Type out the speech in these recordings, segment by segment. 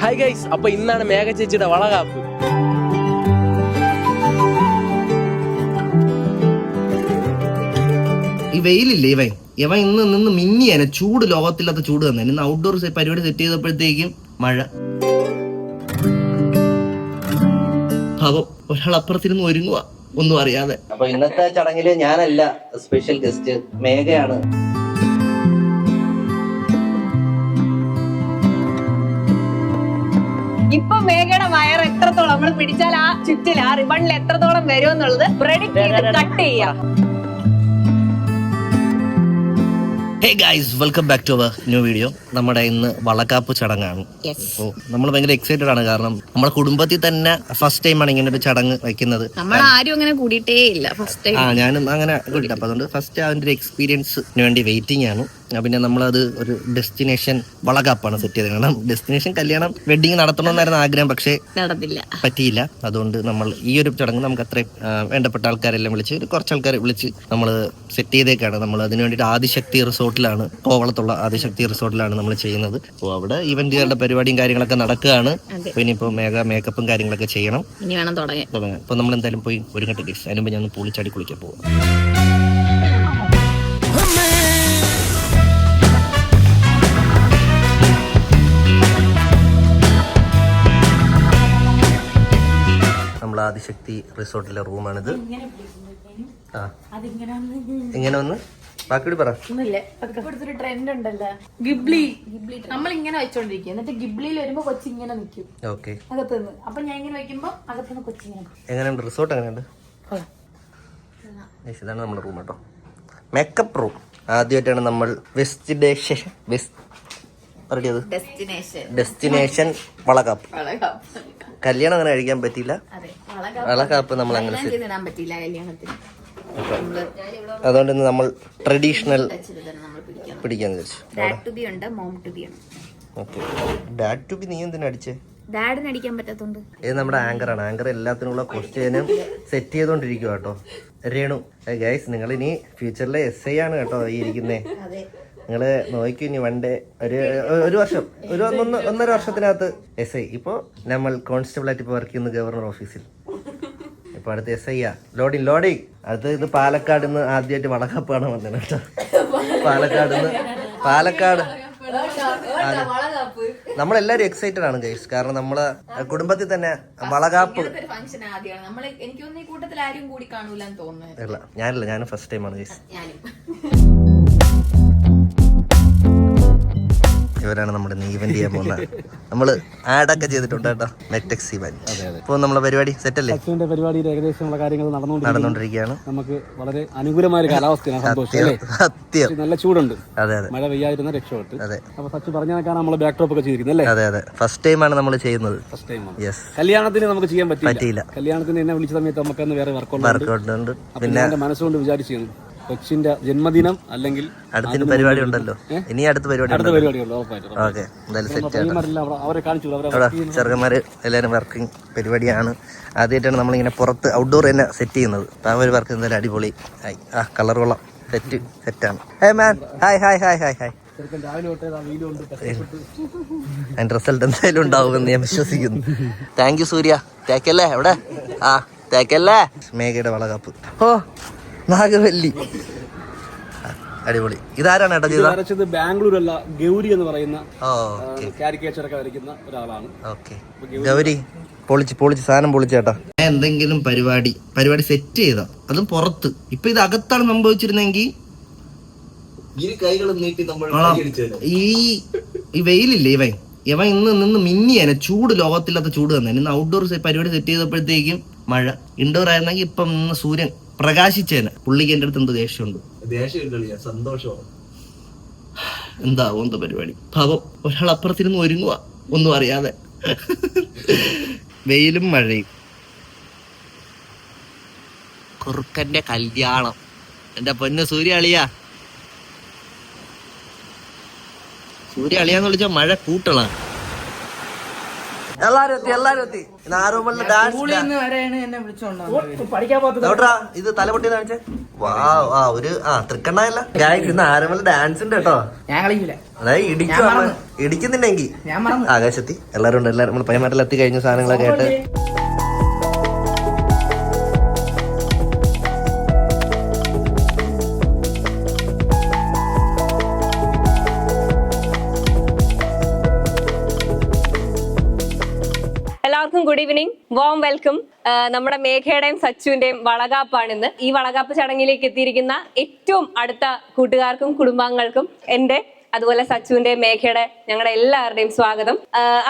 Hi guys അപ്പൊ ഇന്നാണ് മേഘ ചേച്ചിയുടെ വളകാപ്പ്. ഈ വെയിലില്ലേ ഇവൻ? ഇവൻ ഇന്ന് നിന്ന് മിന്നിയാണ് ചൂട് ലോകത്തില്ലാത്ത ചൂട് തന്നെ. ഇന്ന് ഔട്ട്ഡോർ പരിപാടി സെറ്റ് ചെയ്തപ്പോഴത്തേക്കും മഴ. പാവം ഒരാൾ അപ്പുറത്തിരുന്ന് ഒരുങ്ങുക ഒന്നും അറിയാതെ. അപ്പൊ ഇന്നത്തെ ചടങ്ങിൽ ഞാനല്ല സ്പെഷ്യൽ ഗസ്റ്റ് മേഘയാണ്. എത്രത്തോളം നമ്മൾ പിടിച്ചാൽ ആ ചുറ്റിൽ ആ റിബണിൽ എത്രത്തോളം വരും എന്നുള്ളത് പ്രെഡിക്ട് ചെയ്ത് കട്ട് ചെയ്യാം. Hey guys welcome back to our new video നമ്മുടെ ഇന്ന് വളക്കാപ്പ് ചടങ്ങാണ്. അപ്പോൾ നമ്മൾ ഭയങ്കര എക്സൈറ്റഡ് ആണ് കാരണം നമ്മുടെ കുടുംബത്തിൽ തന്നെ ഫസ്റ്റ് ടൈം ആണ് ഇങ്ങനെ ഒരു ചടങ്ങ് വെക്കുന്നത് നമ്മൾ ആരും അങ്ങനെ കൂടിയിട്ടേ ഇല്ല ഫസ്റ്റ് ആ ഞാനും അങ്ങനെ കൂടിയിട്ട് അപ്പൊ അതുകൊണ്ട് ഫസ്റ്റ് അതിന്റെ ഒരു എക്സ്പീരിയൻസിന് വേണ്ടി വെയിറ്റിംഗ് ആണ്. പിന്നെ നമ്മളത് ഒരു ഡെസ്റ്റിനേഷൻ വളകാപ്പാണ് സെറ്റ് ചെയ്തത്. കാരണം ഡെസ്റ്റിനേഷൻ കല്യാണം വെഡിങ് നടത്തണമെന്നായിരുന്നു ആഗ്രഹം പക്ഷേ നടന്നില്ല. പറ്റിയില്ല. അതുകൊണ്ട് നമ്മൾ ഈ ഒരു ചടങ്ങ് നമുക്ക് അത്രയും വേണ്ടപ്പെട്ട ആൾക്കാരെല്ലാം വിളിച്ച് ഒരു കുറച്ച് ആൾക്കാരെ വിളിച്ച് നമ്മൾ സെറ്റ് ചെയ്തേക്കാണ്. നമ്മൾ അതിനു വേണ്ടിയിട്ട് ആദിശക്തി റിസോർട്ടിലാണ് കോവളത്തുള്ള ആദിശക്തി റിസോർട്ടിലാണ് നമ്മൾ ചെയ്യുന്നത്. അപ്പോൾ അവിടെ ഇവന്റുകളുടെ പരിപാടിയും കാര്യങ്ങളൊക്കെ നടക്കുകയാണ്. പിന്നെ ഇപ്പോൾ മേഘ മേക്കപ്പും കാര്യങ്ങളൊക്കെ ചെയ്യണം. ഇനി വേണം തുടങ്ങാൻ. തുടങ്ങാം അപ്പോൾ നമ്മൾ എന്തായാലും പോയി ഒരുങ്ങട്ടെ കട്ടി അതിന് മുമ്പ് ഞാൻ പൊളിച്ചാടി പൂളിച്ചാടി കുളിക്കാൻ പോകും നമ്മൾ ആദിശക്തി റിസോർട്ടിലെ റൂമാണിത്. ആ. എങ്ങനെ ഒന്ന് ബാക്കിയോട് പറ. ഗിബ്ലി ട്രെൻഡ് ഉണ്ടല്ലോ. ഗിബ്ലി. നമ്മൾ ഇങ്ങനെ വെച്ചോണ്ടിരിക്കും എന്നിട്ട് ഗിബ്ലിയിൽ വരുമ്പോ കൊച്ചി ഇങ്ങനെ നിൽക്കും ഓക്കെ. അകത്തുനിന്ന്. അപ്പൊ ഞാൻ ഇങ്ങനെ വെക്കുമ്പോ അകത്തുനിന്ന് കൊച്ചി ഇങ്ങനെ. എങ്ങനെയുണ്ട്? റിസോർട്ട് എങ്ങനെയുണ്ട്? ഇതാണ് നമ്മുടെ റൂം കേട്ടോ മേക്കപ്പ് റൂം ആദ്യമായിട്ടാണ് നമ്മൾ വെസ്റ്റിഡേഷൻ ഡെസ്റ്റിനേഷൻ വളകാപ്പ്. കല്യാണം അങ്ങനെ കഴിക്കാൻ പറ്റിയില്ല. വളകാപ്പ്. നമ്മൾ അങ്ങനെ പറ്റിയില്ല കല്യാണത്തിന്. അതുകൊണ്ട് ഇന്ന് നമ്മൾ ട്രഡീഷണൽ പിടിക്കാൻ വിചാരിച്ചു. നീ എന്തിനാ അടിച്ചേ? ഡാഡിന് അടിക്കാൻ പറ്റാത്തോണ്ട്. ഇത് നമ്മുടെ ആങ്കറാണ്. ആങ്കർ എല്ലാത്തിനുള്ള ക്വസ്റ്റ്യനും സെറ്റ് ചെയ്തോണ്ടിരിക്കുക കേട്ടോ. രേണു ഗൈസ് നിങ്ങൾ ഇനി ഫ്യൂച്ചറിലെ എസ് ഐ ആണ് കേട്ടോ ഈ ഇരിക്കുന്നേ. നിങ്ങൾ നോക്കൂ ഇനി വൺ ഡേ ഒരു ഒരു വർഷം ഒരു ഒന്ന് ഒന്നര വർഷത്തിനകത്ത് എസ് ഐ ഇപ്പോൾ നമ്മൾ കോൺസ്റ്റബിൾ ആയിട്ട് ഇപ്പോൾ വർക്ക് ചെയ്യുന്ന ഗവർണർ ഓഫീസിൽ ഇപ്പൊ അടുത്ത് എസ് ഐ ആ. ലോഡിങ് ലോഡിങ് അടുത്ത് ഇത് പാലക്കാട് നിന്ന് ആദ്യമായിട്ട് വളകപ്പാണ് വന്നത് കേട്ടോ. പാലക്കാട്. നിന്ന് പാലക്കാട് നമ്മളെല്ലാരും എക്സൈറ്റഡ് ആണ് ഗൈസ് കാരണം നമ്മൾ കുടുംബത്തിൽ തന്നെ വളകാപ്പ്. ഇല്ല ഞാനില്ല. ഞാൻ ഫസ്റ്റ് ടൈം ആണ് ഗൈസ് ഇവരാണ് നമ്മുടെ ഈവന്റ് ചെയ്യാൻ പോകുന്നത് നമ്മൾ ആഡൊക്കെ ചെയ്തിട്ടുണ്ട് കേട്ടോ. മെറ്റക്സ് ഇവന്റ് ഇപ്പൊ നമ്മളെ പരിപാടി സെറ്റ് അല്ലേ? അച്ഛന്റെ പരിപാടിയിൽ ഏകദേശമുള്ള കാര്യങ്ങൾ നടന്നുകൊണ്ടിരിക്കുന്നു. നടന്നുകൊണ്ടിരിക്കുകയാണ്. നമുക്ക് വളരെ അനുകൂലമായ ഒരു കാലാവസ്ഥയാണ് സന്തോഷം സത്യം. നല്ല ചൂടുണ്ട്. അതെ അതെ. മഴ പെയ്യാതിരുന്ന രക്ഷപ്പെട്ട്. അതെ. അപ്പൊ സച്ച് പറഞ്ഞാൽ നമ്മൾ ബാക്ക് ഡ്രോപ്പ് ഒക്കെ ചെയ്തിരിക്കുന്നത് അല്ലേ? അതെ അതെ. ഫസ്റ്റ് ടൈമാണ് നമ്മൾ ചെയ്യുന്നത്. ഫസ്റ്റ് ടൈമാണ് യെസ് കല്യാണത്തിന് നമുക്ക് ചെയ്യാൻ പറ്റില്ല കല്യാണത്തിന് എന്നെ വിളിച്ച സമയത്ത് നമുക്ക് വേറെ വർക്ക് വർക്കൗട്ട് ഉണ്ട് പിന്നെ മനസ്സുകൊണ്ട് വിചാരിച്ചു കൊച്ചിന്റെ ജന്മദിനം അല്ലെങ്കിൽ അടുത്ത പരിപാടി ഉണ്ടല്ലോ. ഇനി അടുത്ത പരിപാടി അടുത്ത ഉറപ്പായിട്ടും ഓക്കെ എന്തായാലും സെറ്റ് ചെറുക്കന്മാര് എല്ലാവരും വർക്കിംഗ് പരിപാടിയാണ്. ആദ്യമായിട്ടാണ് നമ്മളിങ്ങനെ പുറത്ത് ഔട്ട്ഡോർ തന്നെ സെറ്റ് ചെയ്യുന്നത്. താമര വർക്ക് എന്തായാലും അടിപൊളി ആയി. ആ കളർ കൊള്ളാം. സെറ്റ് സെറ്റാണ് hey man hi hi hi hi hi അതിന്റെ റിസൾട്ട് എന്തായാലും ഉണ്ടാവുമെന്ന് ഞാൻ വിശ്വസിക്കുന്നു. താങ്ക് യു സൂര്യ. തേക്കല്ലേ എവിടെ ആ തേക്കല്ലേ? മേഘയുടെ വളകാപ്പ്. ഓ നാഗവല്ലി. അടിപൊളി. ഇതാരാണ് ഏട്ടാ വരച്ചത് ബാംഗ്ലൂരല്ല ഗൗരി എന്ന് പറയുന്ന ഓ ഓക്കെ. കാരിക്കേച്ചർ ഒക്കെ വരയ്ക്കുന്ന ഒരാളാണ്. ഓക്കെ. ഗൗരി പൊളിച്ച് പൊളിച്ച് സാധനം പൊളിച്ചേട്ടാ എന്തെങ്കിലും പരിപാടി പരിപാടി സെറ്റ് ചെയ്ത? അതും പുറത്ത്. ഇപ്പൊ ഇത് അകത്താണ് സംഭവിച്ചിരുന്നെങ്കിൽ ഈ ഈ വെയിലില്ലേ ഇവൻ? ഇവൻ ഇന്ന് നിന്ന് മിന്നിയാണ് ചൂട് ലോകത്തില്ലാത്ത ചൂട് തന്നെ. ഇന്ന് ഔട്ട്ഡോർ പരിപാടി സെറ്റ് ചെയ്തപ്പോഴത്തേക്കും മഴ. ഇൻഡോർ ആയിരുന്നെങ്കിൽ ഇപ്പം ഇന്ന് സൂര്യൻ പ്രകാശിച്ചേനെ. പുള്ളിക്ക് എന്റെ അടുത്ത് എന്ത് ദേഷ്യമുണ്ട്. എന്താവും എന്താ പരിപാടി? പാവം ഒരാൾ അപ്പുറത്തിരുന്ന് ഒരുങ്ങുക ഒന്നും അറിയാതെ. വെയിലും മഴയും. കുറുക്കന്റെ കല്യാണം. എന്റെ പൊന്ന് സൂര്യ അളിയാ സൂര്യ അളിയാന്ന് വിളിച്ച മഴ കൂട്ടളാ എല്ലാരും എത്തി എല്ലാരും എത്തി. ഇന്ന് ആരോമലിന്റെ ഡാൻസ് എവിടാ? ഇത് തലപൊട്ടി കാണിച്ചേ? വാ ആ ഒരു ആ തൃക്കണ്ണല്ല ഗായ്സ് ഇന്ന് ആരോമൽ ഡാൻസ് ഉണ്ട് കേട്ടോ. ഞാൻ കളിക്കൂല. അതായത് ഇടിക്കും ഇടിക്കുന്നുണ്ടെങ്കിൽ. ഞാൻ മറന്നു. ആകാശത്തി. എല്ലാരും ഉണ്ട് എല്ലാരും നമ്മൾ പയ്യന്മാരെല്ലാം എത്തി കഴിഞ്ഞ സാധനങ്ങളൊക്കെ ആയിട്ട്. എല്ലാവർക്കും ഗുഡ് ഈവനിങ് വോം വെൽക്കം നമ്മുടെ മേഘയുടെയും സച്ചുവിന്റെയും വളകാപ്പാണ് ഇന്ന്. ഈ വളകാപ്പ് ചടങ്ങിലേക്ക് എത്തിയിരിക്കുന്ന ഏറ്റവും അടുത്ത കൂട്ടുകാർക്കും കുടുംബാംഗങ്ങൾക്കും എന്റെ അതുപോലെ സച്ചുവിന്റെ മേഘയുടെ ഞങ്ങളുടെ എല്ലാവരുടെയും സ്വാഗതം.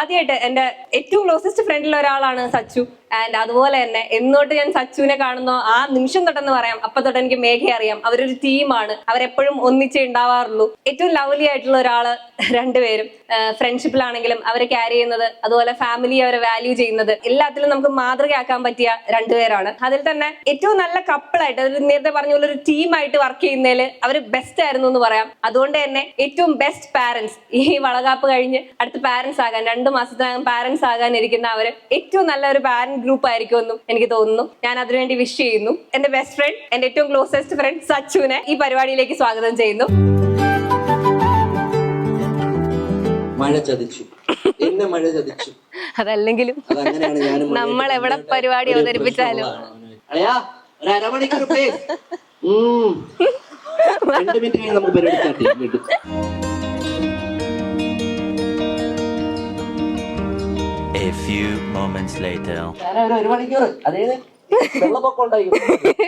ആദ്യമായിട്ട് എന്റെ ഏറ്റവും ക്ലോസസ്റ്റ് ഫ്രണ്ടിൽ ഒരാളാണ് സച്ചു. ആൻഡ് അതുപോലെ തന്നെ എന്നോട്ട് ഞാൻ സച്ചുവിനെ കാണുന്ന ആ നിമിഷം തൊട്ടെന്ന് പറയാം അപ്പൊ തൊട്ട് എനിക്ക് മേഘയെ അറിയാം. അവരൊരു ടീമാണ് അവരെപ്പോഴും ഒന്നിച്ചേ ഉണ്ടാവാറുള്ളൂ ഏറ്റവും ലവ്ലി ആയിട്ടുള്ള ഒരാൾ രണ്ടുപേരും. ഫ്രണ്ട്ഷിപ്പിലാണെങ്കിലും അവരെ ക്യാരി ചെയ്യുന്നത് അതുപോലെ ഫാമിലി അവരെ വാല്യൂ ചെയ്യുന്നത്. എല്ലാത്തിലും നമുക്ക് മാതൃകയാക്കാൻ പറ്റിയ രണ്ടുപേരാണ്. അതിൽ തന്നെ ഏറ്റവും നല്ല കപ്പിളായിട്ട് അതായത് നേരത്തെ പറഞ്ഞ പോലെ ഒരു ടീമായിട്ട് വർക്ക് ചെയ്യുന്നതിൽ അവർ ബെസ്റ്റ് ആയിരുന്നു എന്ന് പറയാം. അതുകൊണ്ട് തന്നെ ഏറ്റവും ബെസ്റ്റ് പാരന്റ്സ് ഈ വളകാപ്പ് കഴിഞ്ഞ് അടുത്ത് പാരന്റ്സ് ആകാൻ രണ്ടു മാസത്തിനകം പാരന്റ്സ് ആകാൻ ഇരിക്കുന്ന അവർ ഏറ്റവും നല്ല ഒരു പാരന്റ് ഗ്രൂപ്പ് ആയിരിക്കുമെന്നും എനിക്ക് തോന്നുന്നു. ഞാൻ അതിനുവേണ്ടി വിഷ് ചെയ്യുന്നു. എന്റെ ബെസ്റ്റ് ഫ്രണ്ട് എന്റെ ഏറ്റവും ക്ലോസസ്റ്റ് ഫ്രണ്ട് സച്ചുവിനെ ഈ പരിപാടിയിലേക്ക് സ്വാഗതം ചെയ്യുന്നു. മഴ ചതിച്ചു. എന്നെ മഴ ചതിച്ചു. അതല്ലെങ്കിലും നമ്മൾ എവിടെ പരിപാടി അവതരിപ്പിച്ചാലും. ഒരു അരമണിക്കൂർ നമുക്ക് പരിപാടി A few moments later. ഒരു മണിക്കൂർ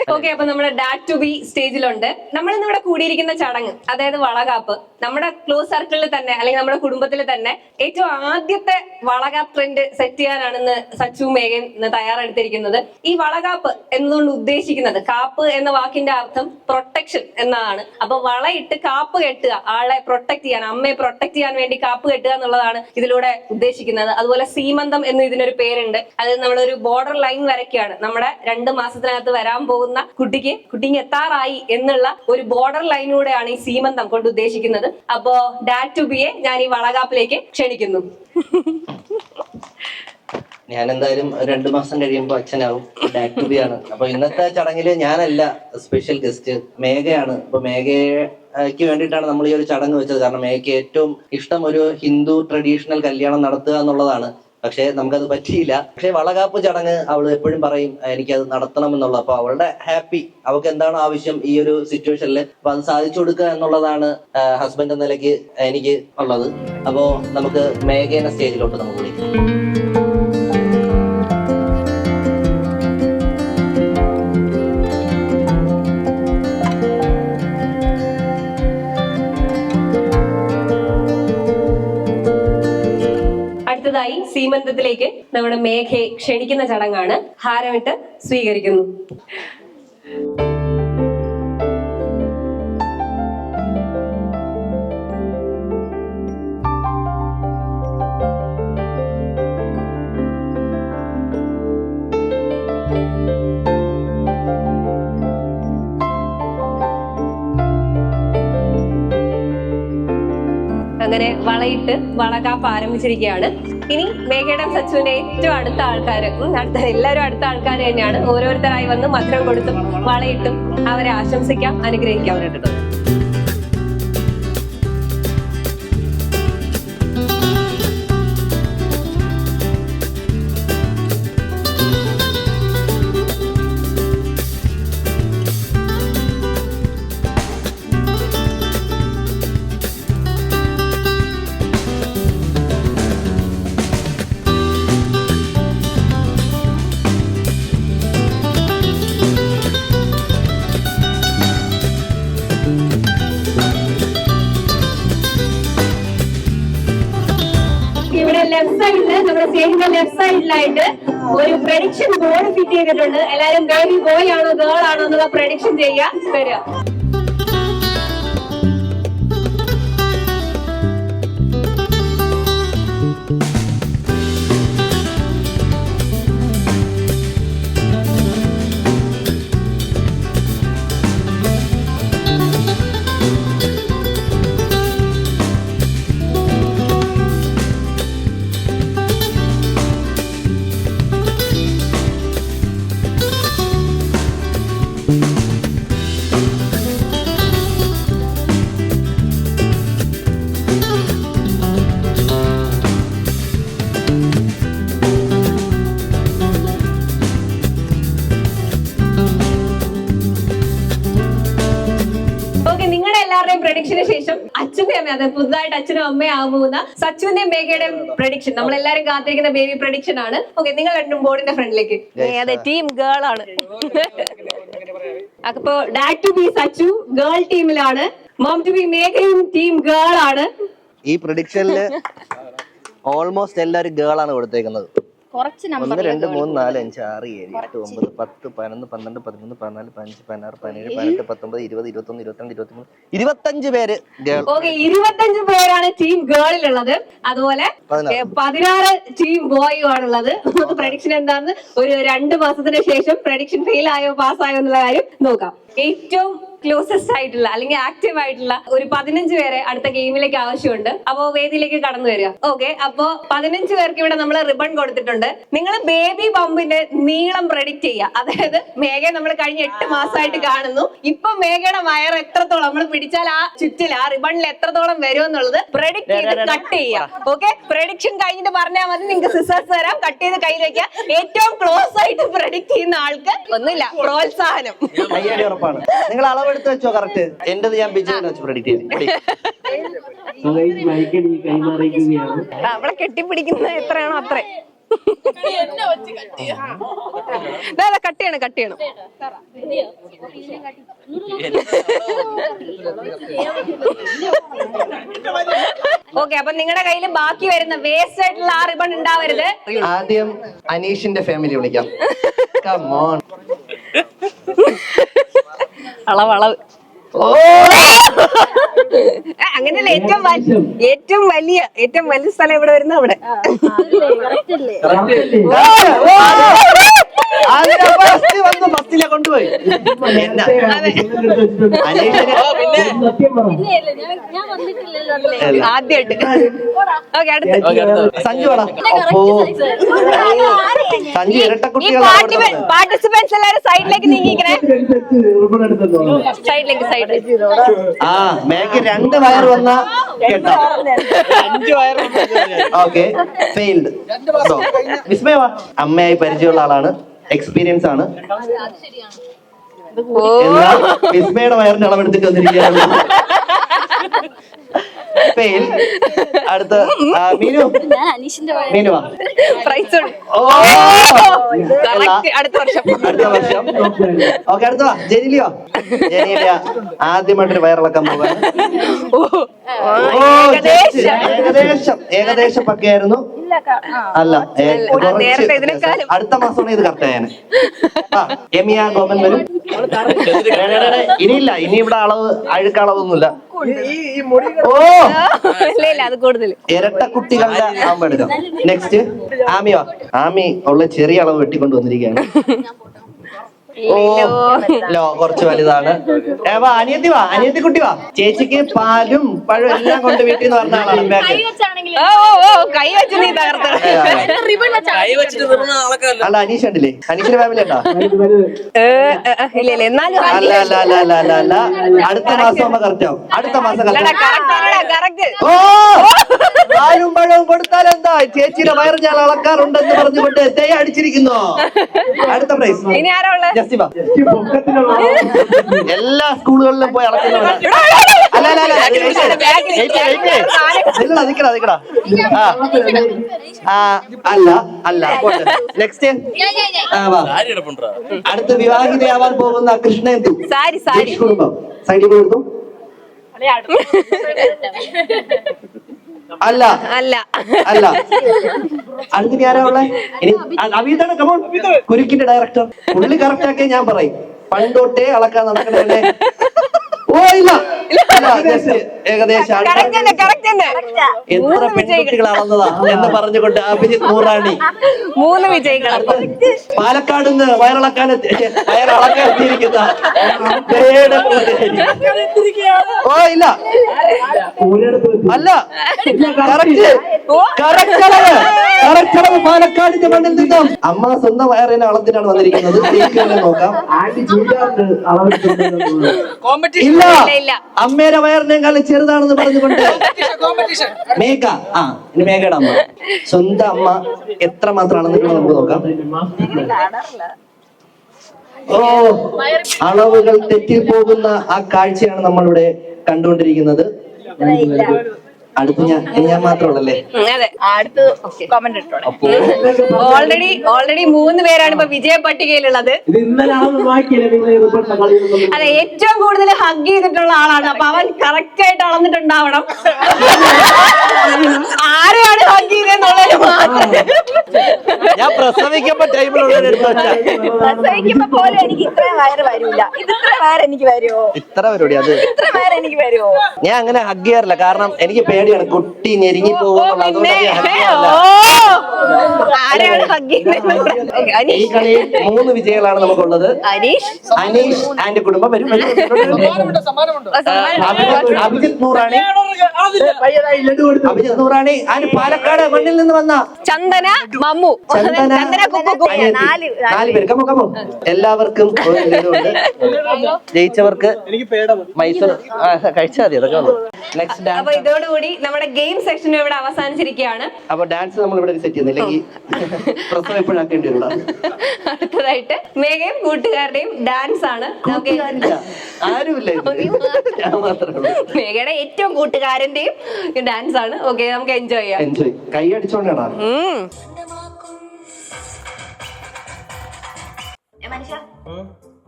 ഓക്കെ അപ്പൊ നമ്മുടെ ഡാറ്റ് ടു ബി സ്റ്റേജിലുണ്ട് നമ്മൾ ഇന്ന് ഇവിടെ കൂടിയിരിക്കുന്ന ചടങ്ങ് അതായത് വളകാപ്പ്. നമ്മുടെ ക്ലോസ് സർക്കിളിൽ തന്നെ അല്ലെങ്കിൽ നമ്മുടെ കുടുംബത്തിൽ തന്നെ ഏറ്റവും ആദ്യത്തെ വളകാപ്പ് ട്രെൻഡ് സെറ്റ് ചെയ്യാനാണെന്ന് സച്ചു മേഘൻ തയ്യാറെടുത്തിരിക്കുന്നത്. ഈ വളകാപ്പ് എന്നതുകൊണ്ട് ഉദ്ദേശിക്കുന്നത് കാപ്പ് എന്ന വാക്കിന്റെ അർത്ഥം പ്രൊട്ടക്ഷൻ എന്നാണ്. അപ്പൊ വളയിട്ട് കാപ്പ് കെട്ടുക ആളെ പ്രൊട്ടക്ട് ചെയ്യാൻ അമ്മയെ പ്രൊട്ടക്ട് ചെയ്യാൻ വേണ്ടി കാപ്പ് കെട്ടുക എന്നുള്ളതാണ് ഇതിലൂടെ ഉദ്ദേശിക്കുന്നത്. അതുപോലെ സീമന്തം എന്ന് ഇതിനൊരു പേരുണ്ട്. അത് നമ്മളൊരു ബോർഡർ ലൈൻ വരയ്ക്കുകയാണ്. നമ്മുടെ രണ്ട് മാസത്തിനകത്ത് വരാൻ പോകുന്ന കുട്ടിക്ക് കുട്ടിക്ക് എത്താറായി എന്നുള്ള ഒരു ബോർഡർ ലൈനിലൂടെയാണ് ഈ സീമന്തം കൊണ്ട് ഉദ്ദേശിക്കുന്നത്. അപ്പോ ഡാറ്റ് ടു ബിയെ ഞാൻ ഈ വളകാപ്പിലേക്ക് ക്ഷണിക്കുന്നു. ഞാൻ എന്തായാലും രണ്ടു മാസം കഴിയുമ്പോൾ അച്ഛനാവും. ഡാറ്റ് ആണ്. അപ്പൊ ഇന്നത്തെ ചടങ്ങിൽ ഞാനല്ല സ്പെഷ്യൽ ഗസ്റ്റ് മേഘയാണ്. അപ്പൊ മേഘയ്ക്ക് വേണ്ടിയിട്ടാണ് നമ്മൾ ഈ ഒരു ചടങ്ങ് വെച്ചത്. കാരണം മേഘയ്ക്ക് ഏറ്റവും ഇഷ്ടം ഒരു ഹിന്ദു ട്രഡീഷണൽ കല്യാണം നടത്തുക എന്നുള്ളതാണ്. പക്ഷെ നമുക്കത് പറ്റിയില്ല. പക്ഷെ വളകാപ്പ് ചടങ്ങ് അവൾ എപ്പോഴും പറയും എനിക്കത് നടത്തണം എന്നുള്ളത് അപ്പൊ അവളുടെ ഹാപ്പി അവൾക്ക് എന്താണ് ആവശ്യം ഈ ഒരു സിറ്റുവേഷനിൽ അപ്പൊ അത് സാധിച്ചു കൊടുക്കുക എന്നുള്ളതാണ് ഹസ്ബൻഡ് എന്ന നിലയ്ക്ക് എനിക്ക് ഉള്ളത്. അപ്പോ നമുക്ക് മേഘേന സ്റ്റേജിലോട്ട് നമുക്ക് വിളിക്കാം. അടുത്തതായി സീമന്തത്തിലേക്ക് നമ്മുടെ മേഘയെ ക്ഷണിക്കുന്ന ചടങ്ങാണ് ഹാരമിട്ട് സ്വീകരിക്കുന്നു. അങ്ങനെ വളയിട്ട് വളകാപ്പ് ആരംഭിച്ചിരിക്കുകയാണ്. ഇനി മേഘയുടെ സച്ചുവിന്റെ ഏറ്റവും അടുത്ത ആൾക്കാർ അടുത്ത എല്ലാവരും അടുത്ത ആൾക്കാർ തന്നെയാണ്. ഓരോരുത്തരായി വന്ന് മധുരം കൊടുത്തും വളയിട്ടും അവരെ ആശംസിക്കാം അനുഗ്രഹിക്കാം. അവരുടെ ഇവിടെ ലെഫ്റ്റ് സൈഡിൽ നമ്മുടെ സ്റ്റേജിന്റെ ലെഫ്റ്റ് സൈഡിലായിട്ട് ഒരു പ്രഡിക്ഷൻ ബോർഡ് ഫിറ്റ് ചെയ്തിട്ടുണ്ട്. എല്ലാരും ബേബി ബോയ് ആണോ ഗേൾ ആണോ എന്നുള്ള പ്രഡിക്ഷൻ ചെയ്യാൻ വരിക. അതെ പുതുതായിട്ട് അച്ഛനും അമ്മയും ആവുന്ന സച്ചുവിന്റെയും മേഘയുടെയും പ്രഡിക്ഷൻ നമ്മളെല്ലാരും കാത്തിരിക്കുന്ന ബേബി പ്രഡിക്ഷൻ ആണ്. ഓക്കെ നിങ്ങൾ രണ്ടും ബോർഡിന്റെ ഫ്രണ്ടിലേക്ക് അതെ ടീം ഗേൾ ആണ്. അപ്പൊ dad to be Sachu girl ടീമിലാണ് mom to be മേഘയും ടീം ഗേൾ ആണ്. ഈ പ്രഡിക്ഷനിൽ ഓൾമോസ്റ്റ് എല്ലാവരും ഗേൾ ആണ് കൊടുത്തേക്കുന്നത്. കുറച്ച് ഒന്ന് രണ്ട് മൂന്ന് നാല് അഞ്ച് ആറ് ഏഴ് എട്ട് ഒമ്പത് പത്ത് പതിനൊന്ന് പന്ത്രണ്ട് പതിമൂന്ന് പതിനാല് പതിനഞ്ച് പതിനാറ് പതിനേഴ് പതിനെട്ട് പത്തൊമ്പത് ഇരുപത് ഇരുപത്തൊന്ന് ഇരുപത്തിരണ്ട് ഇരുപത്തിമൂന്ന് ഇരുപത്തഞ്ച് പേര് ഓക്കെ ഇരുപത്തഞ്ച് പേരാണ് ടീം ഗേളിലുള്ളത്. അതുപോലെ പതിനാറ്. ടീം ബോയും ആണുള്ളത്. പ്രഡിക്ഷൻ എന്താണെന്ന് ഒരു രണ്ട് മാസത്തിന് ശേഷം പ്രഡിക്ഷൻ ഫെയിൽ ആയോ പാസ് ആയോ എന്നുള്ള കാര്യം നോക്കാം. ഏറ്റവും ക്ലോസസ്റ്റ് ആയിട്ടുള്ള അല്ലെങ്കിൽ ആക്റ്റീവ് ആയിട്ടുള്ള ഒരു പതിനഞ്ച് പേരെ അടുത്ത ഗെയിമിലേക്ക് ആവശ്യമുണ്ട്. അപ്പോൾ വേദിയിലേക്ക് കടന്നു വരിക. ഓക്കെ അപ്പൊ പതിനഞ്ച് പേർക്ക് ഇവിടെ നമ്മൾ റിബൺ കൊടുത്തിട്ടുണ്ട്. നിങ്ങൾ ബേബി ബമ്പിന്റെ നീളം പ്രഡിക്റ്റ് ചെയ്യുക. അതായത് മേഘയെ നമ്മൾ കഴിഞ്ഞ എട്ട് മാസമായിട്ട് കാണുന്നു. ഇപ്പൊ മേഘയുടെ വയർ എത്രത്തോളം നമ്മൾ പിടിച്ചാൽ ആ ചുറ്റിൽ ആ റിബണിൽ എത്രത്തോളം വരും എന്നുള്ളത് പ്രഡിക്റ്റ് ചെയ്ത് കട്ട് ചെയ്യുക. ഓക്കെ പ്രഡിക്ഷൻ കഴിഞ്ഞിട്ട് പറഞ്ഞാൽ മതി. നിങ്ങൾക്ക് സിസേഴ്സ് തരാം. കട്ട് ചെയ്ത് കയ്യിൽ വെക്കുക. ഏറ്റവും ക്ലോസ് ആയിട്ട് പ്രഡിക്റ്റ് ചെയ്യുന്ന ആൾക്ക് ഒന്നുമില്ല പ്രോത്സാഹനം. നിങ്ങൾ ഉറപ്പാണ് നിങ്ങൾ അളവെടുത്ത് വെച്ചോ കറക്റ്റ് എന്റേത് ഞാൻ ബിജുവിനെ വെച്ച് പ്രഡിക്റ്റ് ആ, അവിടെ കെട്ടിപ്പിടിക്കുന്നത് എത്രയാണോ അത്ര. കട്ട് ചെയ്യണം കട്ട് ചെയ്യണം. ഓക്കെ അപ്പൊ നിങ്ങളുടെ കയ്യിൽ ബാക്കി വരുന്ന വേസ്റ്റ് ആയിട്ടുള്ള ആ റിബൺ ഉണ്ടാവരുത്. ആദ്യം അനീഷിന്റെ ഫാമിലി വിളിക്കാം. Come on. അളവ് അളവ് അങ്ങനെയല്ല ഏറ്റവും വലിയ ഏറ്റവും വലിയ ഏറ്റവും വലിയ സ്ഥലം ഇവിടെ വരുന്ന അവിടെ. വന്ന് ഫസ്റ്റിലെ കൊണ്ടുപോയി. ആദ്യമായിട്ട് ഓക്കെ അടുത്ത. സഞ്ജു. അപ്പോ പാർട്ടിസിപ്പൻസ് എല്ലാവരും സൈഡിലേക്ക് നീങ്ങിക്കണേ സൈഡിലേക്ക് സൈഡിലേക്ക്. ആ മേക്ക് രണ്ട് വയർ വന്ന കേട്ടോ. ഓക്കെ ഫെയിൽഡ് വിസ്മയവാ അമ്മയായി പരിചയമുള്ള ആളാണ്. എക്സ്പീരിയൻസ് ആണ്. എന്നാൽ വിസ്മയുടെ വയറിന്റെ അളവെടുത്തിട്ട് വന്നിരിക്കുകയാണ്. അടുത്ത മീനു. വാ പ്രൈസ് ഓ. അടുത്ത വർഷം. അടുത്ത വർഷം. ഓക്കെ അടുത്ത വാ. ജനീലിയോ? ജനീലിയ ആദ്യമായിട്ടൊരു വയറിളക്കം പോകാൻ just ഏകദേശം. ഏകദേശം പക്കയായിരുന്നു. അല്ല. അടുത്ത മാസമാണ് ഇത് കറക്റ്റ് ഞാൻ ആ എമിയ ഗോപൻ വരും. ഇനിയില്ല ഇനി ഇവിടെ അളവ് അഴുക്കളവൊന്നുമില്ല ഓ! ഇല്ല ഇല്ല അത് കൂടുതൽ. ഇരട്ട കുട്ടികളുടെ ആമ്പെടുക്കാം നെക്സ്റ്റ് ആമിയോ. ആമി ഉള്ള ചെറിയ അളവ് വെട്ടിക്കൊണ്ട് വന്നിരിക്കുകയാണ്. ഓ ലോ കുറച്ച് വലുതാണ്. ഏ വാ അനിയത്തി വാ അനിയത്തി കുട്ടി വാ. ചേച്ചിക്ക് പാലും പഴം എല്ലാം കൊണ്ട് വീട്ടിൽ നിന്ന് പറഞ്ഞ ആളാണ് ബാക്ക്. ഓ ഓ ഓ കൈ വെച്ച് നീ തകർത്ത് കൈ വെച്ചിട്ട് അല്ല അനീഷ് ഉണ്ടല്ലേ അനീഷിന്റെ ഫാമിലി ഉണ്ടോ? ഏ, ഏ, ഏ, ഇല്ല ഇല്ല എന്നാലും അല്ല അല്ല അല്ല അല്ല അല്ല അല്ല അടുത്ത മാസം നമ്മ കറക്റ്റ് ആവും. അടുത്ത മാസം കറക്റ്റ് കറക്റ്റ് കറക്റ്റ് ഓ പാലും പഴവും കൊടുത്താൽ എന്താ? ചേച്ചിയുടെ വയറ് ഞാൻ അളക്കാറുണ്ടെന്ന് പറഞ്ഞുകൊണ്ട് തേ അടിച്ചിരിക്കുന്നു. അടുത്ത പ്രൈസ് ഇനി ആരാ ഉള്ളത്? എല്ലാ സ്കൂളുകളിലും പോയി അളക്കുന്നവരാണ് അല്ല അല്ല നിക്കടാ നിക്കടാ ആ നെക്സ്റ്റ് അടുത്ത് വിവാഹിതയാവാൻ പോകുന്ന കൃഷ്ണേന്ദു കുടുംബം. സൈഡിൽ കൊടുത്തു അല്ല. അല്ല. അല്ല. അങ്ങനെ ആരാ ഉള്ളേ? ഇനി കമോൺ കുരുക്കിന്റെ ഡയറക്ടർ പുള്ളി കറക്റ്റ് ആക്കിയ ഞാൻ പറയും. പണ്ടോട്ടേ അളക്കാൻ നടക്കണേ ഓ ഇല്ല. ഏകദേശം എത്ര പെൺകുട്ടികളാണെന്നതാ അളന്നതാ എന്ന് പറഞ്ഞുകൊണ്ട് അഭിജിത് നൂറാണി. മൂന്ന് വിജയികൾ. പാലക്കാട് നിന്ന് വയറിളക്കാൻ വയറിളക്കാൻ എത്തിയിരിക്കുന്ന. ഓ ഇല്ല. അല്ല. കറക്റ്റ്. കറക്റ്റ് അളവ് കറക്റ്റ് അളവ് പാലക്കാടിന്റെ മണ്ണിൽ നിന്നും. അമ്മ സ്വന്തം വയറിനെ അളത്തിനാണ് വന്നിരിക്കുന്നത്. നോക്കാം. ഇല്ല. ഇല്ല, ഇല്ല. അമ്മയുടെ വയറിനേക്കാളും ചെറുതാണെന്ന് പറഞ്ഞുകൊണ്ട് മേഘ. ആ ഇനി മേഘയുടെ അമ്മ. സ്വന്തം അമ്മ എത്ര മാത്രം അളന്നിട്ടുണ്ട് നമുക്ക് നോക്കാം. ഓ അളവുകൾ തെറ്റിപ്പോകുന്ന ആ കാഴ്ചയാണ് നമ്മളിവിടെ കണ്ടുകൊണ്ടിരിക്കുന്നത്. അടുത്ത് ഞാൻ ഞാൻ മാത്രമുള്ളല്ലേ? അതെ. അടുത്ത് കമന്റ് ഇട്ടോളെ. ഓൾറെഡി ഓൾറെഡി മൂന്ന് പേരാണ് ഇപ്പൊ വിജയ പട്ടികയിലുള്ളത് അതെ ഏറ്റവും കൂടുതൽ ഹഗ് ചെയ്തിട്ടുള്ള ആളാണ്. അപ്പൊ അവൻ കറക്റ്റ് ആയിട്ട് അളന്നിട്ടുണ്ടാവണം. ആരെയാണ് ഹഗ് ചെയ്തെന്നുള്ളത് മാത്രം. ഞാൻ പ്രസവിക്കുമ്പോ പ്രസവിക്കുമ്പോ പോലും എനിക്ക് ഇത്ര വയറ് വരൂല. ഇത് ഇത്ര വയറ് എനിക്ക് വരുമോ ഇത്ര പരിപാടി അത് ഇത്ര വയറ് എനിക്ക് വരുമോ ഞാൻ അങ്ങനെ ഹഗ് ചെയ്യാറില്ല. കാരണം എനിക്ക് പേടിയാണ്. കുട്ടി ഞെരുങ്ങി Okay, ഈ കളിയിൽ മൂന്ന് വിജയങ്ങളാണ് നമുക്കുള്ളത്. അനീഷ്. അനീഷ് ആൻഡ് കുടുംബം വരും. അഭിജിത് നൂറാണി. അഭിജിത് നൂറാണി ആൻഡ് പാലക്കാട് മണ്ണിൽ നിന്ന് വന്ന ചന്ദന മമ്മു. ചന്ദന. നാല് പേര്. കമോ കമോ എല്ലാവർക്കും ജയിച്ചവർക്ക് മൈസൂർ കഴിച്ചാൽ മതി. അതൊക്കെ നെക്സ്റ്റ് അപ്പൊ ഇതോടുകൂടി നമ്മുടെ ഗെയിം സെക്ഷൻ ഇവിടെ അവസാനിച്ചിരിക്കുകയാണ്. അപ്പൊ ഡാൻസ് നമ്മൾ ഇവിടെ സെറ്റ് ചെയ്യുന്നില്ലെങ്കിൽ അടുത്തതായിട്ട് മേഘയും കൂട്ടുകാരുടെയും ഡാൻസ് ആണ്. മേഘയുടെ ഏറ്റവും കൂട്ടുകാരന്റെയും ഡാൻസ് ആണ്. ഓക്കെ നമുക്ക് എൻജോയ് ചെയ്യാം. എൻജോയ് കൈ അടിച്ചോണ്ടാണോ. മനുഷ്യ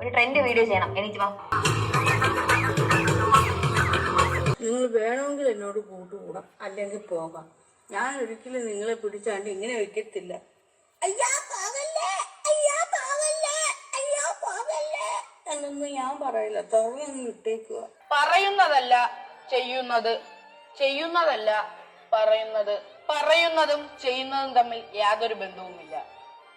ഒരു ട്രെൻഡ് വീഡിയോ ചെയ്യണം. എനിക്ക് വാ. നിങ്ങൾ വേണമെങ്കിൽ എന്നോട് കൂട്ടുകൂടാം. അല്ലെങ്കിൽ പോകാം. ഞാൻ ഒരിക്കലും നിങ്ങളെ പിടിച്ചാണ്ട് ഇങ്ങനെ വെക്കത്തില്ല. ഞാൻ പറയില്ല. തുറന്നൊന്നും ഇട്ടേക്കുക പറയുന്നതല്ല ചെയ്യുന്നത്. ചെയ്യുന്നതല്ല പറയുന്നത്. പറയുന്നതും ചെയ്യുന്നതും തമ്മിൽ യാതൊരു ബന്ധവുമില്ല.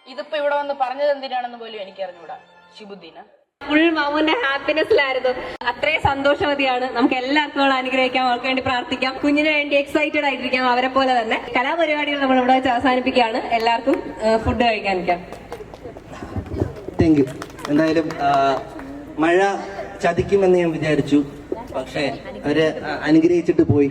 ഇതിപ്പോ ഇവിടെ വന്ന് പറഞ്ഞത് എന്തിനാണെന്ന് പോലും എനിക്ക് അറിഞ്ഞൂടാ ശുഭദിന. ഫുൾ മമ്മുന്റെ ഹാപ്പിനെസ്സിലായിരുന്നു അത്രയും സന്തോഷവതിയാണ്. നമുക്ക് എല്ലാവർക്കും അനുഗ്രഹിക്കാം അവർക്ക് വേണ്ടി പ്രാർത്ഥിക്കാം. കുഞ്ഞിന് വേണ്ടി എക്സൈറ്റഡ് ആയിട്ടിരിക്കാം അവരെ പോലെ തന്നെ. കലാപരിപാടികൾ നമ്മൾ ഇവിടെ വെച്ച് അവസാനിപ്പിക്കുകയാണ്. എല്ലാവർക്കും ഫുഡ് കഴിക്കാനിരിക്കാം എന്തായാലും മഴ ചതിക്കുമെന്ന് ഞാൻ വിചാരിച്ചു. പക്ഷേ അവർ അനുഗ്രഹിച്ചിട്ട് പോയി.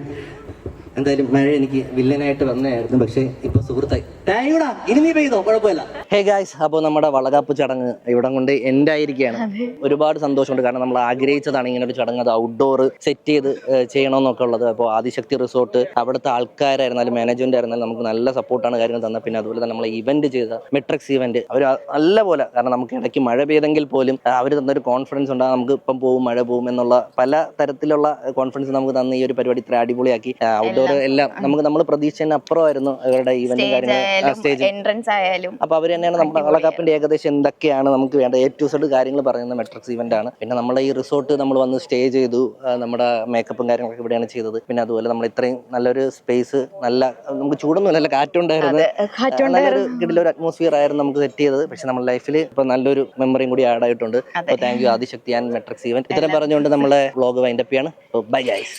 എന്തായാലും മഴ എനിക്ക് വില്ലനായിട്ട് വന്നായിരുന്നു പക്ഷേ ഇപ്പൊ സുഹൃത്തായി. താങ്ക്യൂടാ ഇനി നീ പെയ്തോ? കുഴപ്പമില്ല. ഹേ ഗായ്സ് അപ്പോൾ നമ്മുടെ വളകാപ്പ് ചടങ്ങ് ഇവിടെ കൊണ്ട് എൻഡ് ആയിരിക്കുകയാണ്. ഒരുപാട് സന്തോഷമുണ്ട്. കാരണം നമ്മൾ ആഗ്രഹിച്ചതാണ് ഇങ്ങനെ ഒരു ചടങ്ങ് അത് ഔട്ട്ഡോർ സെറ്റ് ചെയ്ത് ചെയ്യണമെന്നൊക്കെ ഉള്ളത്. അപ്പോൾ ആദിശക്തി റിസോർട്ട് അവിടുത്തെ ആൾക്കാരായിരുന്നാലും മാനേജ്മെന്റ് ആയിരുന്നാലും നമുക്ക് നല്ല സപ്പോർട്ടാണ് കാര്യങ്ങൾ തന്നത്. പിന്നെ അതുപോലെ തന്നെ നമ്മളെ ഇവന്റ് ചെയ്ത മെട്രിക്സ് ഇവന്റ് അവർ നല്ല പോലെ കാരണം നമുക്ക് ഇടയ്ക്ക് മഴ പെയ്തെങ്കിൽ പോലും അവർ തന്നൊരു കോൺഫിഡൻസ് ഉണ്ടാകും നമുക്ക് ഇപ്പം പോവും മഴ പോവും എന്നുള്ള പല തരത്തിലുള്ള കോൺഫിഡൻസ് നമുക്ക് തന്ന ഈ ഒരു പരിപാടി ഇത്ര അടിപൊളിയാക്കി ഔട്ട്ഡോർ എല്ലാം നമുക്ക് നമ്മൾ പ്രതീക്ഷിച്ചതിന് അപ്പുറമായിരുന്നു അവരുടെ ഈവന്റും കാര്യങ്ങളും സ്റ്റേജ് എൻട്രൻസ് ആയാലും. അപ്പൊ അവർ തന്നെയാണ് നമ്മുടെ വളകാപ്പിന്റെ ഏകദേശം എന്തൊക്കെയാണ് നമുക്ക് വേണ്ട എ ടു സെഡ് കാര്യങ്ങൾ പറയുന്ന മെട്രിക്സ് ഇവന്റ് ആണ്. പിന്നെ നമ്മളെ ഈ റിസോർട്ട് നമ്മൾ വന്ന് സ്റ്റേ ചെയ്തു നമ്മുടെ മേക്കപ്പും കാര്യങ്ങളൊക്കെ ഇവിടെയാണ് ചെയ്തത്. പിന്നെ അതുപോലെ നമ്മൾ ഇത്രയും നല്ലൊരു സ്പേസ് നല്ല നമുക്ക് ചൂടൊന്നും നല്ല കാറ്റുണ്ടായിരുന്നു. നല്ലൊരു കിടിലൊരു അറ്റ്മോസ്ഫിയർ ആയിരുന്നു നമുക്ക് സെറ്റ് ചെയ്തത്. പക്ഷെ നമ്മുടെ ലൈഫിൽ ഇപ്പൊ നല്ലൊരു മെമ്മറിയും കൂടി ആഡ് ആയിട്ടുണ്ട്. അപ്പൊ thank you Adishakti and metrics event ഇത്രയും പറഞ്ഞുകൊണ്ട് നമ്മളെ വ്ളോഗ് വൈൻഡപ്പ് ചെയ്യാണ്. Bye guys